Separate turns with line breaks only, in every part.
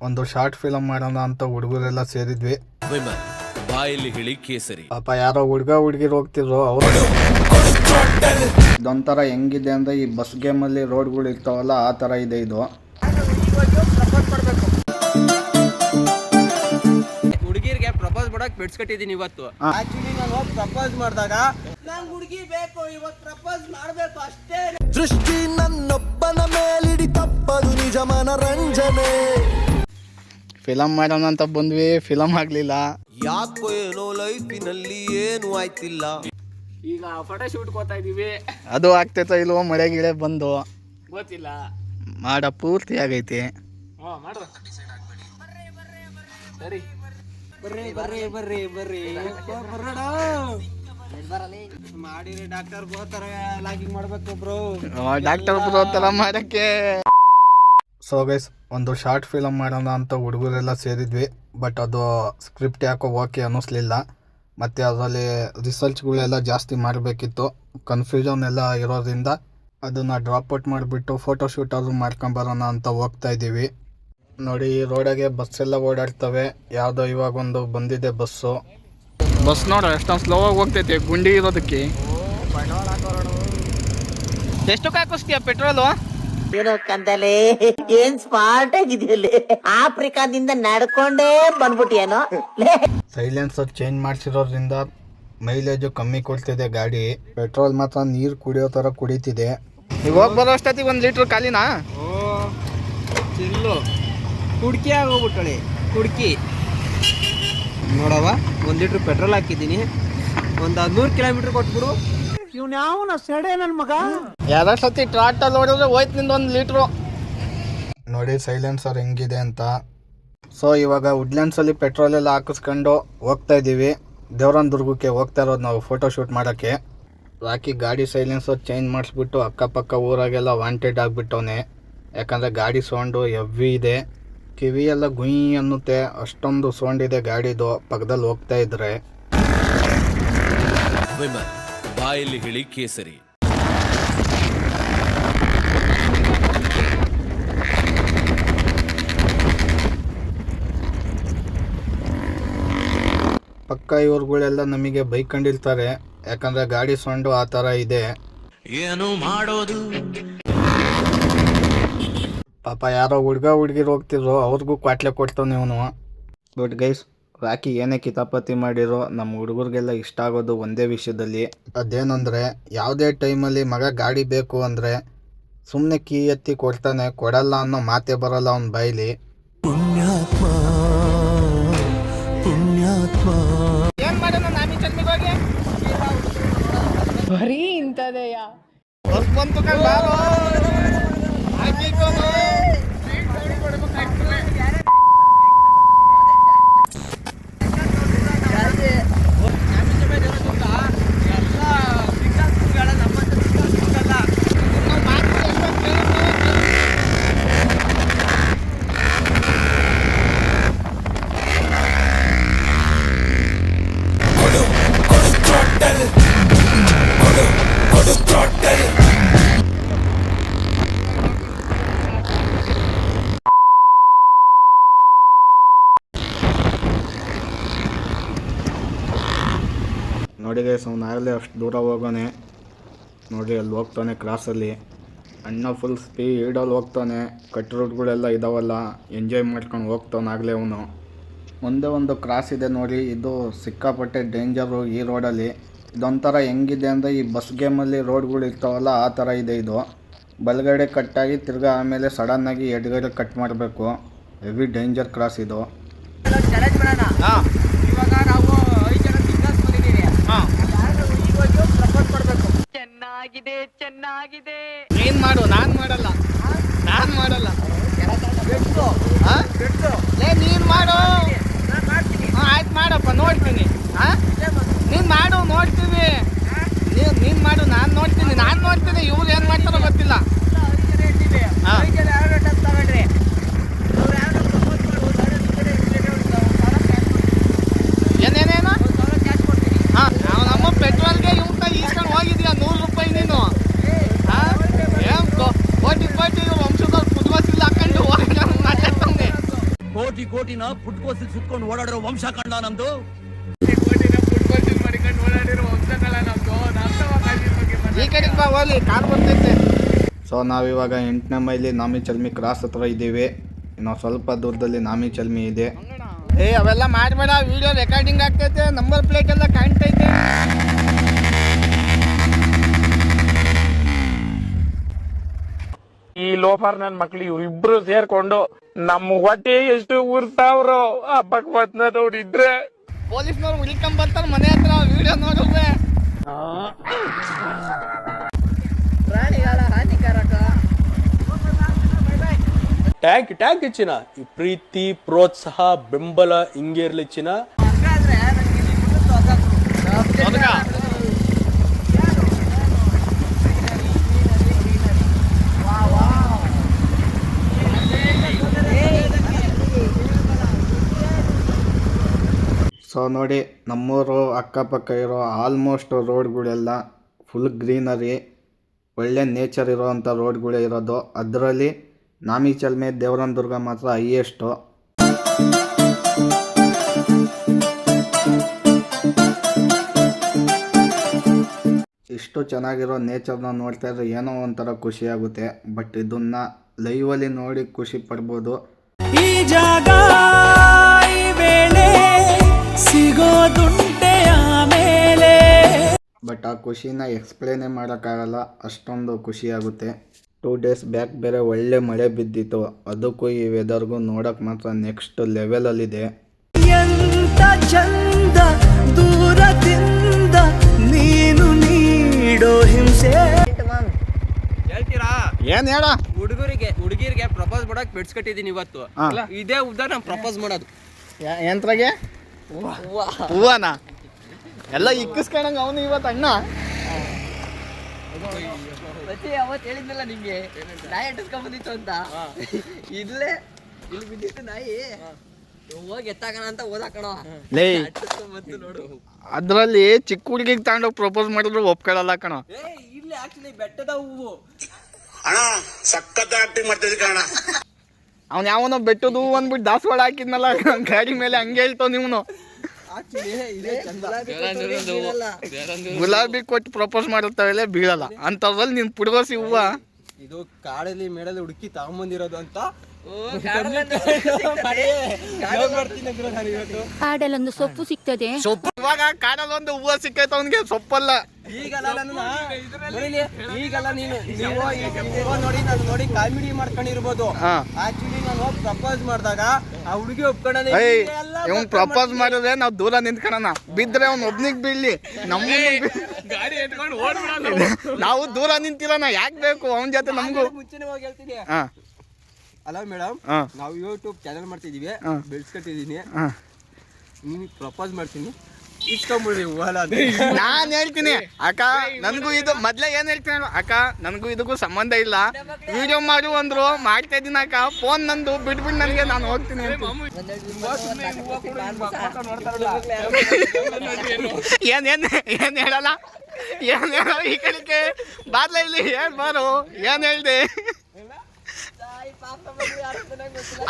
ಒಂದು short film ಮಾಡೋಣ ಅಂತ ಹುಡುಗರೆಲ್ಲ ಸೇರಿದ್ವಿ.
ಬಾಯಲ್ಲಿ ಹೇಳಿ ಕೇಸರಿ.
ಪಾಪ ಯಾರೋ ಹುಡುಗ ಹುಡುಗಿರು ಹೋಗ್ತಿದ್ರು ಅವರು ಇದೊಂಥರ ಹೆಂಗಿದೆ ಅಂದ್ರೆ ಈ ಬಸ್ ಗೇಮಲ್ಲಿ ರೋಡ್ಗಳು ಇರ್ತಾವಲ್ಲ ಆ ತರ ಇದೆ ಇದು.
ಹುಡುಗಿರಿಗೆ ಪ್ರಪೋಸ್ ಮಾಡಕ್ ಬಿಡ್ಸ್ಕೊಟ್ಟಿದೀನಿ ಇವತ್ತು.
ಹಾ.
ಆಕ್ಚುಲಿ ನಾನು ಹೋಗಿ ಪ್ರಪೋಸ್ ಮಾಡಿದಾಗ ನಂಗೆ ಹುಡುಗಿ ಬೇಕು ಇವತ್ತು ಪ್ರಪೋಸ್ ಮಾಡಬೇಕು ಅಷ್ಟೇ.
ದೃಷ್ಟಿ ನನ್ನೊಬ್ಬನ ಮೇಲಿಡಿ ತಪ್ಪದು ನಿಜ ಮನರಂಜನೆ.
ಫಿಲಮ್ ಮಾಡೋಣ ಅಂತ ಬಂದ್ವಿ ಫಿಲಮ್ ಆಗಲಿಲ್ಲ.
ಯಾಕೋ ಏನೋ ಲೈಫಿನಲ್ಲಿ ಏನು ಆಯ್ತಿಲ್ಲ.
ಈಗ ಫೋಟೋ ಶೂಟ್ ಹೋಗ್ತಾ ಇದೀವಿ.
ಅದು ಆಗ್ತೈತೋ ಇಲ್ವೋ ಮಳೆ ಗಿಳೆ ಬಂದು.
ಗೊತ್ತಿಲ್ಲ.
ಮಾಡ ಪೂರ್ತಿ ಆಗೈತಿ.
ಹಾ ಮಾಡ್ರ. ಸರಿ ಬರ್ರಿ ಬರ್ರಿ ಬರ್ರಿ ಬರ್ರಿ. ಬರೋಣ ಮಾಡಿರಿ ಡಾಕ್ಟರ್ ಗೋತರ ಲಾಗಿಂಗ್ ಮಾಡ್ಬೇಕು ಬ್ರೋ.
ಡಾಕ್ಟರ್ ಮಾಡಕ್ಕೆ. ಸೊ ಗೈಸ್ ಒಂದು ಶಾರ್ಟ್ ಫಿಲಮ್ ಮಾಡೋಣ ಅಂತ ಹುಡುಗರೆಲ್ಲ ಸೇರಿದ್ವಿ ಬಟ್ ಅದು ಸ್ಕ್ರಿಪ್ಟ್ ಯಾಕೋ ಓಕೆ ಅನ್ನಿಸ್ಲಿಲ್ಲ. ಮತ್ತು ಅದರಲ್ಲಿ ರಿಸರ್ಚ್ಗಳೆಲ್ಲ ಜಾಸ್ತಿ ಮಾಡಬೇಕಿತ್ತು ಕನ್ಫ್ಯೂಷನ್ ಎಲ್ಲ ಇರೋದ್ರಿಂದ ಅದನ್ನು ಡ್ರಾಪ್ ಔಟ್ ಮಾಡಿಬಿಟ್ಟು ಫೋಟೋಶೂಟ್ ಆದರೂ ಮಾಡ್ಕೊಂಬರೋಣ ಅಂತ ಹೋಗ್ತಾ ಇದ್ದೀವಿ. ನೋಡಿ ಈ ರೋಡಾಗೆ ಬಸ್ ಎಲ್ಲ ಓಡಾಡ್ತವೆ. ಯಾವುದೋ ಇವಾಗ ಒಂದು ಬಂದಿದೆ ಬಸ್ಸು ಬಸ್ ನೋಡ ಎಷ್ಟೊಂದು ಸ್ಲೋ ಆಗಿ ಹೋಗ್ತೈತೆ ಗುಂಡಿ ಇರೋದಕ್ಕೆ. ಎಷ್ಟು ಹಾಕಿಸ್ತೀಯ ಪೆಟ್ರೋಲು
ಏನೋ ಕಂದಲೆ ಏನ್ ಸ್ಮಾರ್ಟ್ ಆಗಿದೆಯಲ್ಲಿ ಆಫ್ರಿಕಾದಿಂದ ನಡ್ಕೊಂಡೇ ಬಂದ್ಬಿಟ್ಟಿಯೇನೋ? ಸೈಲೆನ್ಸ್
ಸೈಲೆನ್ಸರ್ ಚೇಂಜ್ ಮಾಡ್ಸಿರೋದ್ರಿಂದ ಮೈಲೇಜು ಕಮ್ಮಿ ಕೊಡ್ತಿದೆ ಗಾಡಿ. ಪೆಟ್ರೋಲ್ ಮಾತ್ರ ನೀರು ಕುಡಿಯೋ ತರ ಕುಡಿತಿದೆ. ಇವಾಗ ಹೋಗಿ ಬರೋ ಅಷ್ಟೊತ್ತಿಗೆ ಒಂದು ಲೀಟ್ರ್ ಖಾಲಿನಾ?
ಓ ಚಿಲ್ಲು. ಕುಡ್ಕಿ ಆಗೋಗ್ಬಿಟ್ಟಳೆ ಕುಡ್ಕಿ. ನೋಡವ ಒಂದು ಲೀಟ್ರ್ ಪೆಟ್ರೋಲ್ ಹಾಕಿದ್ದೀನಿ. ಒಂದು ಹದಿನೂರು ಕಿಲೋಮೀಟ್ರ್ ಕೊಟ್ಬಿಡು.
ಎರಡು ಸತಿ ಟ್ರಾಟಲ್ಲಿ ನೋಡಿದ್ರೆ ಹೋಯ್ತು ನಿಂದ ಒಂದು ಲೀಟ್ರು ನೋಡಿ ಸೈಲೆನ್ಸರ್ ಹೆಂಗಿದೆ ಅಂತ. ಸೊ ಇವಾಗ ವುಡ್ಲ್ಯಾಂಡ್ಸಲ್ಲಿ ಪೆಟ್ರೋಲ್ ಎಲ್ಲ ಹಾಕಿಸ್ಕೊಂಡು ಹೋಗ್ತಾ ಇದ್ದೀವಿ. ದೇವರನ್ ದುರ್ಗಕ್ಕೆ ಹೋಗ್ತಾ ಇರೋದು ನಾವು ಫೋಟೋ ಶೂಟ್ ಮಾಡೋಕ್ಕೆ. ರಾಕಿ ಗಾಡಿ ಸೈಲೆನ್ಸರ್ ಚೇಂಜ್ ಮಾಡಿಸ್ಬಿಟ್ಟು ಅಕ್ಕಪಕ್ಕ ಊರಾಗೆಲ್ಲ ವಾಂಟೆಡ್ ಆಗಿಬಿಟ್ಟವನೆ. ಯಾಕಂದರೆ ಗಾಡಿ ಸೌಂಡು ಹೆವಿ ಇದೆ. ಕಿವಿ ಎಲ್ಲ ಗುಯ್ ಅನ್ನುತ್ತೆ. ಅಷ್ಟೊಂದು ಸೌಂಡ್ ಇದೆ ಗಾಡಿದು. ಪಕ್ಕದಲ್ಲಿ ಹೋಗ್ತಾ ಇದ್ರೆ.
ಬಾಯಲ್ಲಿ ಹೇಳಿ ಕೇಸರಿ.
ಪಕ್ಕ ಇವ್ರುಗಳೆಲ್ಲ ನಮಗೆ ಬೈಕೊಂಡಿರ್ತಾರೆ ಯಾಕಂದ್ರೆ ಗಾಡಿ ಸೊಂಡು ಆ ತರ ಇದೆ.
ಏನು ಮಾಡೋದು?
ಪಾಪ ಯಾರೋ ಹುಡ್ಗ ಹುಡ್ಗಿರ್ ಹೋಗ್ತಿದ್ರು ಅವ್ರಿಗೂ ಕ್ವಾಟ್ಲೆ ಕೊಡ್ತಾನೆ ಇವನು. ಬಟ್ ಗೈಸ್ ರಾಕಿ ಏನೇ ಕಿತಾಪತಿ ಮಾಡಿರೋ ನಮ್ಮ ಹುಡುಗರಿಗೆಲ್ಲ ಇಷ್ಟ ಆಗೋದು ಒಂದೇ ವಿಷಯದಲ್ಲಿ. ಅದೇನಂದರೆ ಯಾವುದೇ ಟೈಮಲ್ಲಿ ಮಗ ಗಾಡಿ ಬೇಕು ಅಂದರೆ ಸುಮ್ಮನೆ ಕೀ ಎತ್ತಿ ಕೊಡ್ತಾನೆ ಕೊಡಲ್ಲ ಅನ್ನೋ ಮಾತೇ ಬರಲ್ಲ ಅವನ ಬಾಯಿಲಿ
ಪುಣ್ಯಾತ್ಮ ಪುಣ್ಯಾತ್ಮ.
ನೋಡಿ ಆಗಲೇ ಅಷ್ಟು ದೂರ ಹೋಗೋಣೆ ನೋಡಿ ಅಲ್ಲಿ ಹೋಗ್ತಾನೆ ಕ್ರಾಸಲ್ಲಿ ಅಣ್ಣ ಫುಲ್ ಸ್ಪೀಡಲ್ಲಿ ಹೋಗ್ತಾನೆ. ಕಟ್ ರೋಡ್ಗಳೆಲ್ಲ ಇದಾವಲ್ಲ ಎಂಜಾಯ್ ಮಾಡ್ಕೊಂಡು ಹೋಗ್ತಾನೆ ಆಗಲೇ ಅವನು. ಒಂದೇ ಒಂದು ಕ್ರಾಸ್ ಇದೆ ನೋಡಿ ಇದು ಸಿಕ್ಕಾಪಟ್ಟೆ ಡೇಂಜರು ಈ ರೋಡಲ್ಲಿ ಇದೊಂಥರ ಹೆಂಗಿದೆ ಅಂದರೆ ಈ ಬಸ್ ಗೇಮಲ್ಲಿ ರೋಡ್ಗಳು ಇರ್ತಾವಲ್ಲ ಆ ಥರ ಇದೆ ಇದು. ಬಲಗಡೆ ಕಟ್ಟಾಗಿ ತಿರ್ಗಾ ಆಮೇಲೆ ಸಡನ್ನಾಗಿ ಎಡಗಡೆ ಕಟ್ ಮಾಡಬೇಕು. ಹೆವಿ ಡೇಂಜರ್ ಕ್ರಾಸ್ ಇದು
ಚಾಲೆಂಜ್ ಮಾಡೋಣ
ಹಾಂ
ಇವಾಗ ನಾವು ಐದು ಜನ ಸಿಂಗಲ್ಸ್ ಬಂದಿದ್ದೀವಿ
ಹಾಂ
ಯಾರು ಇವಾಗ ಪ್ರಪೋಸ್ ಮಾಡಬೇಕು
ಚೆನ್ನಾಗಿದೆ ಚೆನ್ನಾಗಿದೆ.
ನೀನು ಮಾಡು ನಾನು ಮಾಡಲ್ಲ. ನಾನು ಮಾಡಲ್ಲ. ಏ ನೀನು ಮಾಡು. ಆಯ್ತು ಮಾಡಪ್ಪ ನೋಡ್ತೀನಿ. ಹಾಂ ನೀನು ಮಾಡು ನೋಡ್ತೀವಿ ನೀನು ನೀನು ಮಾಡು ನಾನು ನೋಡ್ತೀನಿ. ನಾನು ನೋಡ್ತೀನಿ ಇವ್ರು ಏನು ಮಾಡ್ತಾರೋ ಗೊತ್ತಿಲ್ಲ. ಹಾ.
ಐದು ಜನ ಯಾರು ಟಚ್ ತಗೊಂಡ್ರಿ ಅವ್ರು ಯಾರು ಪ್ರಪೋಸ್ ಮಾಡ್ಬೋದು ಅವ್ರು ನಿಮ್ಮ ಕಡೆ ರಿಲೇಟಿವ್ ಒಂದು ಸಾವಿರ ಕ್ಯಾಶ್ ಕೊಡ್ತೀನಿ
ಏನೇನೇನು
ಒಂದು ಸಾವಿರ ಕ್ಯಾಶ್ ಕೊಡ್ತೀನಿ
ಹಾಂ ನಾವು ನಮ್ಮ ಪೆಟ್ರೋಲ್ಗೆ ಇವ್ಕ ಈಸ್ಕೊಂಡು ಹೋಗಿದ್ಯಾ ನೂರು ರೂಪಾಯಿ ನೀನು ಹಾಂ ಏನು ಕೋಟಿ ಕೋಟಿ ವಂಶದವ್ರು ಪುಟ್ಬಸ್ ಇಲ್ಲ ಹಾಕೊಂಡು ಹೋಗಿ ಮಾತಾಡ್ತಾನೆ
ಕೋಟಿ ಕೋಟಿನ ಪುಟ್ಕೋಸಿ ಸುತ್ಕೊಂಡು ಓಡಾಡಿರೋ ವಂಶ ಕಂಡ ನಮ್ದು.
ಕೋಟಿನ ಫುಟ್ಬಾಲ್ ಮಾಡಿಕೊಂಡು ಓಡಾಡಿರೋ ವಂಶಗಳ ನಮ್ದು ನಮ್ದವ ಕಾಶಿ ಬಗ್ಗೆ
ಈ ಕಡೆಗೆ ಬಾ ಹೋಗ್ಲಿ ಕಾರ್ ಬರ್ತೈತೆ. ಸೊ ನಾವಿವಾಗ ಎಂಟನೇ ಮೈಲಿ ನಾಮಿ ಚಲ್ಮಿ ಕ್ರಾಸ್ ಹತ್ರ ಇದ್ದೀವಿ. ಇನ್ನು ಸ್ವಲ್ಪ ದೂರದಲ್ಲಿ ನಾಮಿ ಚಲ್ಮಿ ಇದೆ. ಏ ಅವೆಲ್ಲ ಮಾಡಬೇಡ ವಿಡಿಯೋ ರೆಕಾರ್ಡಿಂಗ್ ಆಗ್ತೈತೆ ನಂಬರ್ ಪ್ಲೇಟ್ ಎಲ್ಲ ಕಾಣ್ತೈತೆ.
ಈ ಲೋಫರ್ ನನ್ ಮಕ್ಳು ಇವ್ರಿಬ್ರು ಸೇರ್ಕೊಂಡು ನಮ್ಮ ಹೊಟ್ಟೆ ಎಷ್ಟು ಉರ್ತಾವ್ರು ಆ ಭಗವತ್ನ ನೋಡಿದ್ರೆ
ಪೊಲೀಸ್ನವ್ರು ಹುಡ್ಕೊಂಡ್ ಬರ್ತಾರೆ ಮನೆ ಹತ್ರ ವಿಡಿಯೋ ನೋಡಿದ್ರೆ.
ಪ್ರಾಣಿಗಳ ಹಾನಿಕಾರಕ.
ಟ್ಯಾಂಕ್ ಟ್ಯಾಂಕ್ ಚಿನ್ನ. ಈ ಪ್ರೀತಿ ಪ್ರೋತ್ಸಾಹ ಬೆಂಬಲ ಹಿಂಗೆ ಇರ್ಲಿ
ಹಂಗಾದ್ರೆ ನಂಗೆ ಇಲ್ಲಿ ಮುಂದೆ ತೊಗಕು.
ಸೊ ನೋಡಿ, ನಮ್ಮೂರು ಅಕ್ಕಪಕ್ಕ ಇರೋ ಆಲ್ಮೋಸ್ಟ್ ರೋಡ್ಗಳೆಲ್ಲ ಫುಲ್ ಗ್ರೀನರಿ ಒಳ್ಳೆ ನೇಚರ್ ಇರೋವಂಥ ರೋಡ್ಗಳೇ ಇರೋದು. ಅದರಲ್ಲಿ ನಾಮಿ ಚಲ್ಮೆ ದೇವರನ ದುರ್ಗ ಮಾತ್ರ ಹೈಯೆಸ್ಟು ಇಷ್ಟು ಚೆನ್ನಾಗಿರೋ ನೇಚರ್ನ ನೋಡ್ತಾ ಇದ್ರೆ ಏನೋ ಒಂಥರ ಖುಷಿ ಆಗುತ್ತೆ. ಬಟ್ ಇದನ್ನ ಲೈವಲ್ಲಿ ನೋಡಿ ಖುಷಿ ಪಡ್ಬೋದು.
ಈ ಜಾಗ
ಬಟ್ ಆ ಖುಷಿನ ಎಕ್ಸ್ಪ್ಲೇನೇ ಮಾಡೋಕ್ಕಾಗಲ್ಲ ಅಷ್ಟೊಂದು ಖುಷಿಯಾಗುತ್ತೆ. ಟೂ ಡೇಸ್ ಬ್ಯಾಕ್ ಬೇರೆ ಒಳ್ಳೆ ಮಳೆ ಬಿದ್ದಿತ್ತು. ಅದಕ್ಕೂ ಈ ವೆದರ್ಗೂ ನೋಡೋಕೆ ಮಾತ್ರ ನೆಕ್ಸ್ಟ್ ಲೆವೆಲಲ್ಲಿದೆ
ದೂರದಿಂದ ನೀನು ನೀಡೋ ಹಿಂಸೆ.
ಹೇಳ್ತೀರಾ?
ಏನು ಹೇಳ?
ಹುಡುಗರಿಗೆ ಹುಡುಗಿರಿಗೆ ಪ್ರಪೋಸ್ ಮಾಡಕ್ ಬೆಡ್ಸ್ ಕಟ್ಟಿದೀನಿ ಇವತ್ತು.
ಹಾ.
ಇದೇ ಉದ್ದ ನಾನು ಪ್ರಪೋಸ್ ಮಾಡೋದು.
ಯಂತ್ರಗೆ? ಹೂವನ? ಎಲ್ಲ ಇಕ್ಕಿಸ್ಕೊಂಡಂಗ ಅವನು ಇವತ್ತು ಅಣ್ಣ.
ಮತ್ತೆ ಅವತ್ತು ಹೇಳಿದ್ನಲ್ಲ ನಿಂಗೆ ನಾಯಿ ಅಟ್ಟಿಸ್ಕೊಂಡ್ ಬಂದಿತ್ತು ಅಂತ. ಇಲ್ಲೇ ಇಲ್ಲಿ ಬಿದ್ದಿತ್ತು ನಾಯಿ. ಹೋಗಿ ಎತ್ತಾಕಣ ಅಂತ ಓದಾಕಣ
ಲೇ
ನೋಡು.
ಅದರಲ್ಲಿ ಚಿಕ್ಕ ಹುಡುಗಿಗೆ ತಗೊಂಡೋಗಿ ಪ್ರಪೋಸ್ ಮಾಡಿದ್ರು ಒಪ್ಕೊಳ್ಳಲ್ಲ ಕಣ.
ಏ ಇಲ್ಲಿ ಆಕ್ಚುಲಿ ಬೆಟ್ಟದ ಹೂವು.
ಅವ್ನು ಯಾವನೋ ಬೆಟ್ಟದ ಹೂವು ಅಂದ್ಬಿಟ್ಟು ದಾಸವಾಳ ಹಾಕಿದ್ನಲ್ಲ ಗಾಡಿ ಮೇಲೆ ಹಂಗೆ ಹೇಳ್ತಾವ ನೀವನು.
ಆಕ್ಚುಲಿ ಇದೇ ಚಂದ.
ಗುಲಾಬಿ ಕೊಟ್ಟು ಪ್ರಪೋಸ್ ಮಾಡಿರ್ತಾವೆಲ್ಲ ಬೀಳಲ್ಲ. ಅಂತವಲ್ಲಿ ನಿನ್ ಪುಡ್ಗೋಸಿ ಹೂವ.
ಇದು ಕಾಡಲ್ಲಿ ಮೇಡಲ್ಲಿ ಹುಡುಕಿ ತಗೊಂಬಂದಿರೋದು ಅಂತ.
ಕಾಡಲ್ಲೊಂದು ಸೊಪ್ಪು ಸಿಗ್ತದೆ.
ಸೊಪ್ಪು ಇವಾಗ ಕಾಡಲ್ಲಿ ಒಂದು ಹೂವ ಸಿಕ್ಕೈತೆ ಅವನಿಗೆ ಸೊಪ್ಪಲ್ಲ.
ಈಗಲ್ಲ ನೀನು ನೀವು ನೋಡಿ ನಾನು ನೋಡಿ ಕಾಮಿಡಿ ಮಾಡ್ಕೊಂಡಿರ್ಬೋದು.
ಹಾ.
ಆಕ್ಚುಲಿ ನಾನು ಪ್ರಪೋಸ್ ಮಾಡಿದಾಗ ಆ ಹುಡುಗಿ
ಒಪ್ಕೊಂಡೇ ಇವ್ನು ಪ್ರಪೋಸ್ ಮಾಡಿದ್ರೆ ನಾವು ದೂರ ನಿಂತ್ಕೊಳ್ಳೋಣ ಬಿದ್ರೆ ಅವ್ನು ಒಬ್ನಿಗೆ ಬೀಳ್ಲಿ. ನಮ್ಮ
ಗಾಡಿ ಎತ್ಕೊಂಡು
ನಾವು ದೂರ ನಿಂತಿರೋಣ ಯಾಕೆ ಬೇಕು? ಅವನ ಜೊತೆ ನಮಗೂ
ಮುಂಚೆನೆ ಹೋಗಿ ಹೇಳ್ತೀನಿ.
ಹಾ.
ಅಲ್ಲ ಮೇಡಮ್ ನಾವು ಯೂಟ್ಯೂಬ್ ಚಾನಲ್ ಮಾಡ್ತಿದೀವಿ.
ಬೆಳ್ಸ್ಕೊತಿದೀನಿ
ನಿಮಗೆ ಪ್ರಪೋಸ್ ಮಾಡ್ತೀನಿ. ಇಸ್ಕೊಂಬಿಡ್ರಿ
ನಾನ್ ಹೇಳ್ತೀನಿ ಅಕ್ಕ ನನಗೂ ಇದು ಮೊದ್ಲೇ ಏನ್ ಹೇಳ್ತೀನಿ ಹೇಳು? ಅಕ್ಕ ನನಗೂ ಇದಕ್ಕೂ ಸಂಬಂಧ ಇಲ್ಲ. ವಿಡಿಯೋ ಮಾಡು ಅಂದ್ರು ಮಾಡ್ತಾ ಇದ್ದೀನಿ ಅಕ್ಕ. ಫೋನ್ ನಂದು ಬಿಟ್ಬಿಟ್ಟು ನನಗೆ ನಾನು ಹೋಗ್ತೀನಿ. ಏನ್ ಏನ್ ಏನ್ ಹೇಳಲ್ಲ? ಏನ್ ಹೇಳ ಈ ಕಡೆಗೆ? ಬಾರ್ಲ ಇಲ್ಲಿ ಏನ್ ಬಾರು? ಏನ್ ಹೇಳ್ದೆ?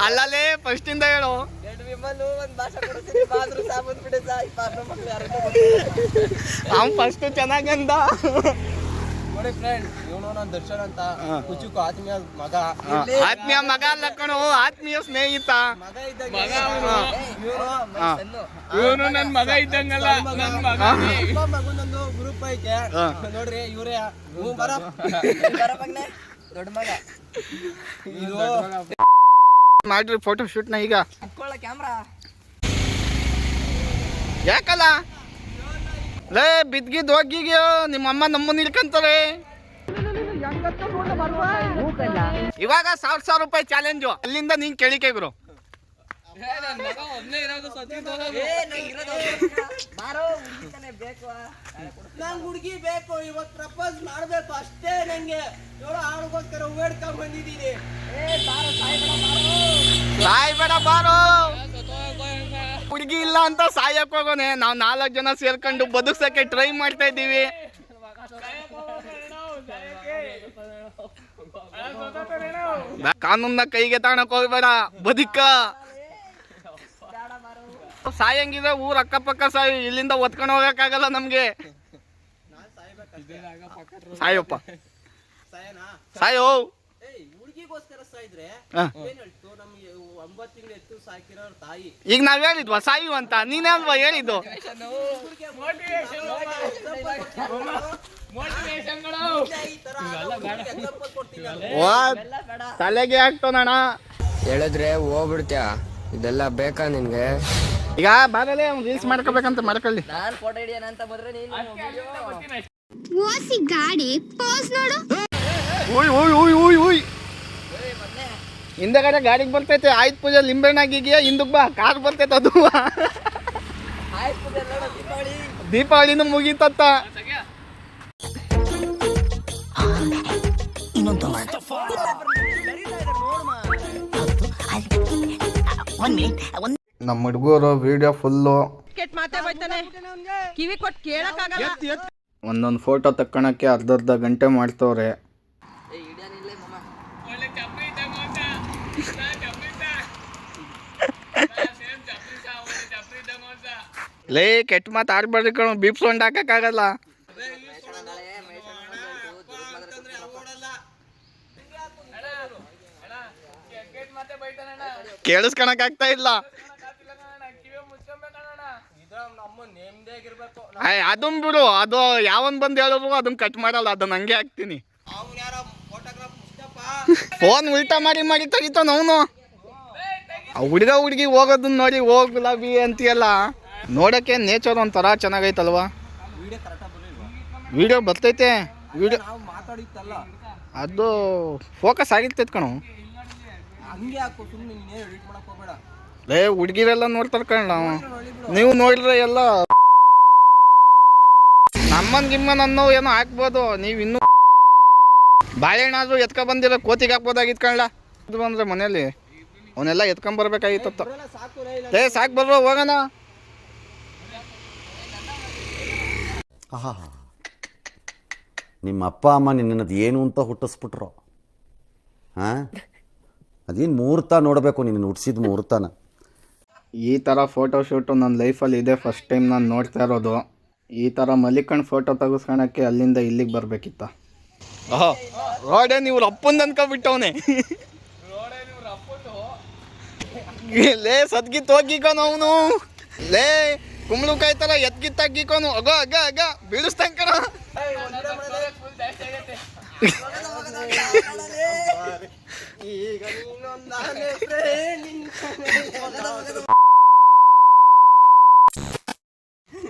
ಅಲ್ಲಲೇ ಫಸ್ಟ್ ಇಂದ ಹೇಳು. ಅವ್ನು ಫಸ್ಟ್ ಚೆನ್ನಾಗಂದ
ನೋಡಿ ಫ್ರೆಂಡ್ ಇವನು ನನ್ನ ದರ್ಶನ್ ಅಂತ ಕುಚುಕು ಆತ್ಮೀಯ ಮಗ.
ಆತ್ಮೀಯ ಮಗ ಅಲ್ಲ ಕಣೋ ಆತ್ಮೀಯ ಸ್ನೇಹಿತ.
ಮಗ ಇದ್ದಾಗ
ಮಗ ಅವ್ನು. ಇವನು ನನ್ ಮಗ ಇದ್ದಂಗಲ್ಲ ನನ್ ಮಗ
ಗ್ರೂಪ್ ಐತೆ. ನೋಡ್ರಿ ಇವ್ರೆ. ಬರ. ಬರ ದೊಡ್ಡ ಮಗ.
ಮಾಡ್ರಿ ಫೋಟೋ ಶೂಟ್ನ ಈಗ.
ಇಟ್ಕೊಳ್ಳ ಕ್ಯಾಮ್ರಾ
ಯಾಕಲ್ಲ? ಲೇ ಬಿದ್ಗಿದ್ ಹೋಗಿಗೆ ನಿಮ್ಮಮ್ಮ ನಮ್ಮನ್ನ ಇಳ್ಕಂತಾರೆ ಇವಾಗ ಸಾವಿರ ಸಾವಿರ ರೂಪಾಯಿ ಚಾಲೆಂಜು ಅಲ್ಲಿಂದ ನೀನ್ ಕೇಳಿಕೆ ಗುರು.
ನಂಗೆ ಹುಡುಗಿ ಬೇಕು ಇವತ್ತು ಪ್ರಪೋಸ್ ಮಾಡ್ಬೇಕು ಅಷ್ಟೇ ನಂಗೆ. ಇವಳು ಆಳ್ಗೋಸ್ಕರ ಹೂಡ್ಕೊಂಡ್ ಬಂದಿದ್ದೀನಿ.
ಸಾಯ್ ಬೇಡ ಬಾರೋ. ಹುಡುಗಿ ಇಲ್ಲ ಅಂತ ಸಾಯಕ್ ಹೋಗೋನೆ. ನಾವ್ ನಾಲ್ಕು ಜನ ಸೇರ್ಕೊಂಡು ಬದುಕ್ಸಕ್ಕೆ ಟ್ರೈ ಮಾಡ್ತಾ ಇದ್ದೀವಿ. ಕಾನೂನ್ನ ಕೈಗೆ ತಾಣಕ್ ಹೋಗ್ಬೇಡ. ಬದುಕ. ಸಾಯಂಗಿದ್ರೆ ಊರ್ ಅಕ್ಕಪಕ್ಕ ಸಾಯಿ ಇಲ್ಲಿಂದ ಒತ್ಕೊಂಡು ಹೋಗಕ್ಕಾಗಲ್ಲ ನಮ್ಗೆ. ಸಾಯಪ್ಪ. ಸಾಯೋ.
ಹುಡುಗಿಗೋಸ್ಕರ ಸಾಯಿದ್ರೆ
ಹಾ.
ಏನ್ ಹೇಳ್ತು? ನಮ್ಗೆ ಒಂಬತ್ತು ತಿಂಗಳು ಸಾಕಿರೋ ತಾಯಿ.
ಈಗ ನಾವ್ ಹೇಳಿದ್ವಾ ಸಾಯು ಅಂತ? ನೀನೇ ಅಲ್ವಾ ಹೇಳಿದ್ದು? ತಲೆಗೆ ಹಾಕ್ತೋನಣ್ಣ
ಹೇಳಿದ್ರೆ ಹೋಗ್ಬಿಡ್ತ್ಯಾ? ಇದೆಲ್ಲ ಬೇಕಾ ನಿನ್ಗೆ?
ಈಗ ಬಾರಲ್ಲೇ ರೀಲ್ಸ್ ಮಾಡ್ಕೋಬೇಕಂತ ಮಾಡ್ಕೊಳ್ಳಿ.
ನಾನು ಫೋಟೋ ಹಿಡಿಯೋಣ ಅಂತ ಬಂದ್ರೆ ನೀನು
ಓಸಿ ಗಾಡಿ ಪೋಸ್ ನೋಡು.
ಓಯ್ ಓಯ್ ಓಯ್ ಉಯ್ ಓಯ್ ಹಿಂದಗಡೆ ಗಾಡಿಗೆ ಬರ್ತೈತೆ ಆಯ್ತು ಪೂಜೆ ಲಿಂಬೆಣ್ಣಾಗಿದೆಯಾ ಹಿಂದಕ್ಕೆ ಬಾ ಕಾರ್ ಬರ್ತೈತೆ ಅದು. ದೀಪಾವಳಿನೂ ಮುಗೀತತ್ತ ನಮ್ಮ ಹುಡುಗರು ವಿಡಿಯೋ ಫುಲ್ಲು
ಕಿವಿ ಕೊಟ್ಟು ಕೇಳಕ್ಕಾಗಲ್ಲ.
ಒಂದೊಂದು ಫೋಟೋ ತಕ್ಕೊಳಕ್ಕೆ ಅರ್ಧ ಅರ್ಧ ಗಂಟೆ ಮಾಡ್ತವ್ರೆ.
ಏ ಹಿಡಿಯೋನಿಲ್ಲ ಮಮ್ಮ
ಲೇ ಕೆಟ್ಟ ಮಾತು ಆಡ್ಬಾರ್ದು ಕಣ ಬೀಪ್ ಸೌಂಡ್ ಹಾಕಕ್ಕಾಗಲ್ಲ. ಕೇಳಿಸ್ಕೊಳಕ್ ಆಗ್ತಾ ಇಲ್ಲ. ಅದನ್ ಬಿಡು. ಅದು ಯಾವನ್ ಬಂದು ಹೇಳಿದ್ರು ಅದನ್ನ ಕಟ್ ಮಾಡಲ್ಲ. ಅದನ್ನ ಹಂಗೆ ಹಾಕ್ತೀನಿ. ಫೋನ್ ಉಲ್ಟಾ ಮಾಡಿ ಮಾಡಿ ತೆಗಿತಾನ ಅವನು. ಹುಡುಗ ಹುಡುಗಿ ಹೋಗೋದನ್ನ ನೋಡಿ ಹೋಗಲ್ಲ ಗುಲಾಬಿ ಅಂತೀಯಲ್ಲ. ನೋಡಕ್ಕೆ ನೇಚರ್ ಒಂಥರ ಚೆನ್ನಾಗೈತಲ್ವಾ? ವಿಡಿಯೋ ಬರ್ತೈತೆ. ವಿಡಿಯೋ ಅದು ಫೋಕಸ್ ಆಗಿರ್ತೈತೆ ಕಣೋ.
ಹಂಗೆ ಹಾಕು. ಸುಮ್ಮನೆ ಎಡಿಟ್ ಮಾಡಕ್ ಹೋಗ್ಬೇಡ.
ಲೇ, ಹುಡುಗಿರೆಲ್ಲ ನೋಡ್ತಾರ ಕಣ ನಾವು. ನೀವು ನೋಡಿದ್ರೆ ಎಲ್ಲ ನಮ್ಮನ್ ಗಿಮ್ಮನ್ ಅನ್ನೋ ಏನೋ ಹಾಕ್ಬೋದು ನೀವು ಇನ್ನೂ ಬಾಳೆಹಣ್ಣಾದ್ರೂ ಎತ್ಕ ಬಂದಿರ ಕೋತಿಗೆ ಹಾಕ್ಬೋದಾಗಿತ್ತು ಕಣ್ಲ? ಇದು ಬಂದ್ರೆ ಮನೇಲಿ ಅವನ್ನೆಲ್ಲ ಎತ್ಕೊಂಬರ್ಬೇಕಾಗಿತ್ತ ಲೇ, ಸಾಕು ಬರ್ರೋ ಹೋಗೋಣ.
ಆಹಾ ನಿಮ್ಮ ಅಪ್ಪ ಅಮ್ಮ ನಿನ್ನದು ಏನು ಅಂತ ಹುಟ್ಟಿಸ್ಬಿಟ್ರು. ಹಾಂ? ಅದೇನು ಮುಹೂರ್ತ ನೋಡಬೇಕು ನಿನ್ನ ಹುಟ್ಟಿಸಿದ ಮುಹೂರ್ತನ
ಈ ಥರ ಫೋಟೋ ಶೂಟು ನನ್ನ ಲೈಫಲ್ಲಿ ಇದೆ ಫಸ್ಟ್ ಟೈಮ್ ನಾನು ನೋಡ್ತಾ ಇರೋದು. ಈ ಥರ ಮಲಿಕಂಡ್ ಫೋಟೋ ತೆಗೆಸ್ಕೊಳಕ್ಕೆ ಅಲ್ಲಿಂದ ಇಲ್ಲಿಗೆ ಬರಬೇಕಿತ್ತ. ರೋಡೆ ನೀವು ಅಪ್ಪಂದು ಅನ್ಕೊಬಿಟ್ಟವನೆ ಲೇ ಸದ್ಗಿತ್ ಹೋಗಿಕೋನು ಅವನು. ಲೇ ಕುಂಬಳಕಾಯಿ ಥರ ಎತ್ಗಿತ್ತಾಗಿಕೋನು ಅಗ ಅಗ ಅಗ ಬೀಳಿಸ್ತಂಕಣ
ಈಗ ನೀನೊಂದಾನೆ friend, ನಿನ್ ಒಗದ ಒಗದ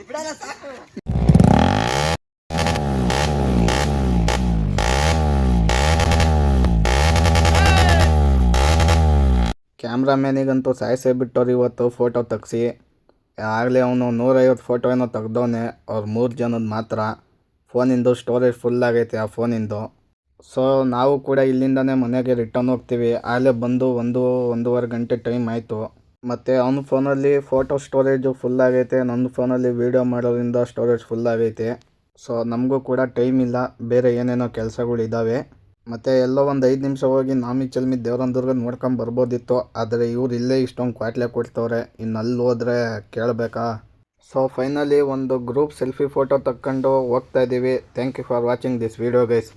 ಬಿಡಲ್ಲ ಸಾಕು
ಕ್ಯಾಮ್ರಾಮ್ಯಾನಿಗಂತೂ ಸಾಯಿಸೇ ಬಿಟ್ಟವ್ರು ಇವತ್ತು ಫೋಟೋ ತೆಗ್ಸಿ ಆಗಲೇ ಅವನು ನೂರೈವತ್ತು ಫೋಟೋ ಏನೋ ತೆಗ್ದವನೆ ಅವ್ರು ಮೂರು ಜನದ ಮಾತ್ರ ಫೋನಿಂದು ಸ್ಟೋರೇಜ್ ಫುಲ್ ಆಗೈತೆ ಆ ಫೋನಿಂದು ಸೊ ನಾವು ಕೂಡ ಇಲ್ಲಿಂದನೇ ಮನೆಗೆ ರಿಟರ್ನ್ ಹೋಗ್ತೀವಿ. ಆಗಲೇ ಬಂದು ಒಂದು, ಒಂದೂವರೆ ಗಂಟೆ ಟೈಮ್ ಆಯಿತು. ಮತ್ತು ಅವನ ಫೋನಲ್ಲಿ ಫೋಟೋ ಸ್ಟೋರೇಜು ಫುಲ್ ಆಗೈತೆ. ನನ್ನ ಫೋನಲ್ಲಿ ವೀಡಿಯೋ ಮಾಡೋದ್ರಿಂದ ಸ್ಟೋರೇಜ್ ಫುಲ್ ಆಗೈತೆ. ಸೊ ನಮಗೂ ಕೂಡ ಟೈಮ್ ಇಲ್ಲ. ಬೇರೆ ಏನೇನೋ ಕೆಲಸಗಳಿದ್ದಾವೆ ಮತ್ತು ಎಲ್ಲೋ ಒಂದು ಐದು ನಿಮಿಷ ಹೋಗಿ ನಾಮಿ ಚಲ್ಮಿ ದೇವ್ರಂದ್ರಿಗೆ ನೋಡ್ಕೊಂಡು ಬರ್ಬೋದಿತ್ತು. ಆದರೆ ಇವ್ರು ಇಲ್ಲೇ ಇಷ್ಟೊಂದು ಕ್ವಾಟ್ಲೆ ಕೊಡ್ತವ್ರೆ. ಇನ್ನು ಅಲ್ಲಿ ಹೋದ್ರೆ ಕೇಳಬೇಕಾ? ಸೊ ಫೈನಲಿ ಒಂದು ಗ್ರೂಪ್ ಸೆಲ್ಫಿ ಫೋಟೋ ತಕ್ಕೊಂಡು ಹೋಗ್ತಾ ಇದ್ದೀವಿ thank you for watching this video guys